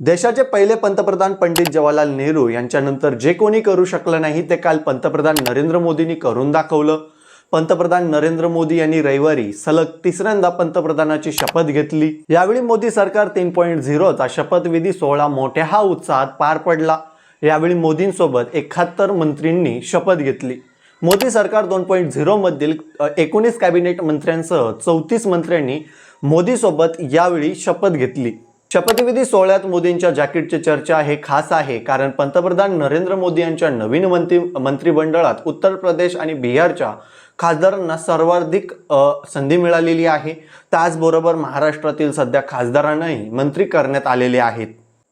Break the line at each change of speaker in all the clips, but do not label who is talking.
देशाचे पहिले पंतप्रधान पंडित जवाहरलाल नेहरू यांच्यानंतर जे कोणी करू शकलं नाही ते काल पंतप्रधान नरेंद्र मोदींनी करून दाखवलं. पंतप्रधान नरेंद्र मोदी यांनी रविवारी सलग तिसऱ्यांदा पंतप्रधानाची शपथ घेतली. यावेळी मोदी सरकार तीन पॉईंट झिरोचा शपथविधी सोहळा मोठ्या हा उत्साहात पार पडला. यावेळी मोदींसोबत एकाहत्तर मंत्रींनी शपथ घेतली. मोदी सरकार दोन पॉईंट झिरोमधील एकोणीस कॅबिनेट मंत्र्यांसह चौतीस मंत्र्यांनी मोदीसोबत यावेळी शपथ घेतली. शपथविधी सोहळ्यात मोदींच्या जॅकेटची चर्चा हे खास आहे कारण पंतप्रधान नरेंद्र मोदी यांच्या नवीन मंत्री मंत्रिमंडळात उत्तर प्रदेश आणि बिहारच्या खासदारांना सर्वाधिक संधी मिळालेली आहे. त्याचबरोबर महाराष्ट्रातील सध्या खासदारांनाही मंत्री करण्यात आलेले आहेत.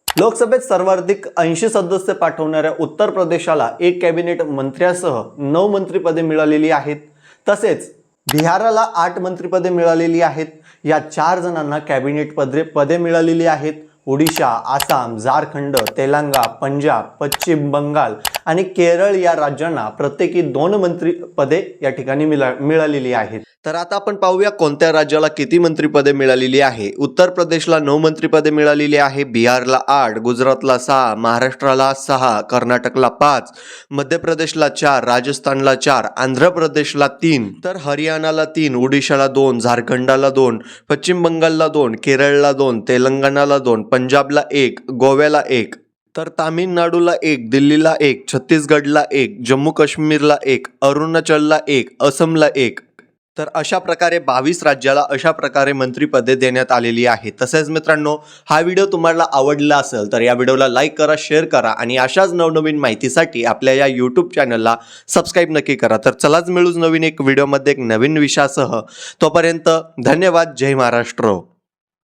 लोकसभेत सर्वाधिक ऐंशी सदस्य पाठवणाऱ्या उत्तर प्रदेशाला एक कॅबिनेट मंत्र्यासह नऊ मंत्रिपदे मिळालेली आहेत. तसेच बिहाराला आठ मंत्रिपदे मिळालेली आहेत. या चार जणांना कॅबिनेट पदे पदे मिळालेली आहेत. ओडिशा आसाम झारखंड तेलंगा पंजाब पश्चिम बंगाल आणि केरळ या राज्यांना प्रत्येकी दोन मंत्री पदे या ठिकाणी मिळा मिळालेली आहेत. तर आता आपण पाहूया कोणत्या राज्याला किती मंत्रिपदे मिळालेली आहे. उत्तर प्रदेशला नऊ मंत्रिपदे मिळालेली आहे बिहारला आठ गुजरातला सहा महाराष्ट्राला सहा कर्नाटकला पाच मध्य प्रदेशला चार राजस्थानला चार आंध्र प्रदेशला तीन तर हरियाणाला तीन ओडिशाला दोन झारखंडाला दोन पश्चिम बंगालला दोन केरळला दोन तेलंगणाला दोन पंजाबला एक गोव्याला एक तर तामिळनाडूला एक दिल्लीला एक छत्तीसगडला एक जम्मू काश्मीरला एक अरुणाचलला एक असमला एक तर अशा प्रकारे बावीस राज्याला अशा प्रकारे मंत्रिपदे देण्यात आलेली आहे तसेच मित्रांनो हा व्हिडिओ तुम्हाला आवडला असेल तर या व्हिडिओला लाईक करा शेअर करा आणि अशाच नवनवीन माहितीसाठी आपल्या या यूट्यूब चॅनलला सबस्क्राईब नक्की करा. तर चलाच मिळूच नवीन एक व्हिडिओमध्ये एक नवीन विषयासह. तोपर्यंत धन्यवाद. जय महाराष्ट्र.